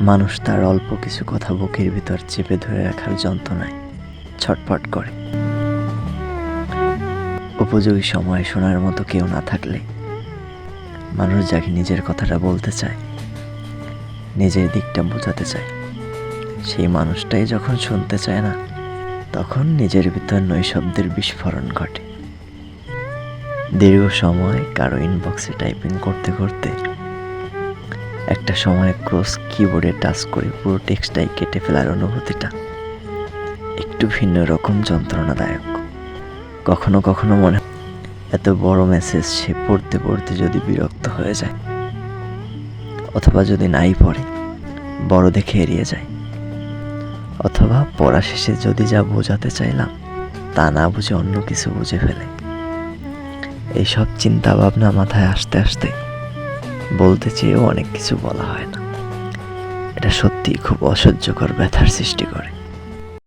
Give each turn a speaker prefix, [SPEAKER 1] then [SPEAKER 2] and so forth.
[SPEAKER 1] মানুষ তার অল্প কিছু কথা বুকের ভিতর চেপে ধরে রাখার যন্ত্রণায় ছটফট করে। উপযোগী সময় শোনার মতো কেউ না থাকলে মানুষ যাকে নিজের কথাটা বলতে চায়, নিজের দিকটা বোঝাতে চায়। সেই মানুষটাই যখন শুনতে চায় না, তখন নিজের ভিতর নৈশব্দের বিস্ফোরণ ঘটে। দীর্ঘ সময় কারও ইনবক্সে টাইপিং করতে করতে একটা সময় ক্রস কিবোর্ডে টাচ করে পুরো টেক্সটটাই কেটে ফেলার অনুভূতিটা একটু ভিন্ন রকম যন্ত্রণাদায়ক। কখনো কখনো মনে এত বড় মেসেজ সে পড়তে পড়তে যদি বিরক্ত হয়ে যায়, অথবা যদি নাই পড়ে, বড় দেখে এড়িয়ে যায়, অথবা পড়া শেষে যদি যা বোঝাতে চাইলাম, তা না বুঝে অন্য কিছু বুঝে ফেলে। এইসব চিন্তা ভাবনা মাথায় আসতে আসতে বলতে চেয়েও অনেক কিছু বলা হয় না। এটা সত্যিই খুব অসহ্যকর ব্যথার সৃষ্টি করে।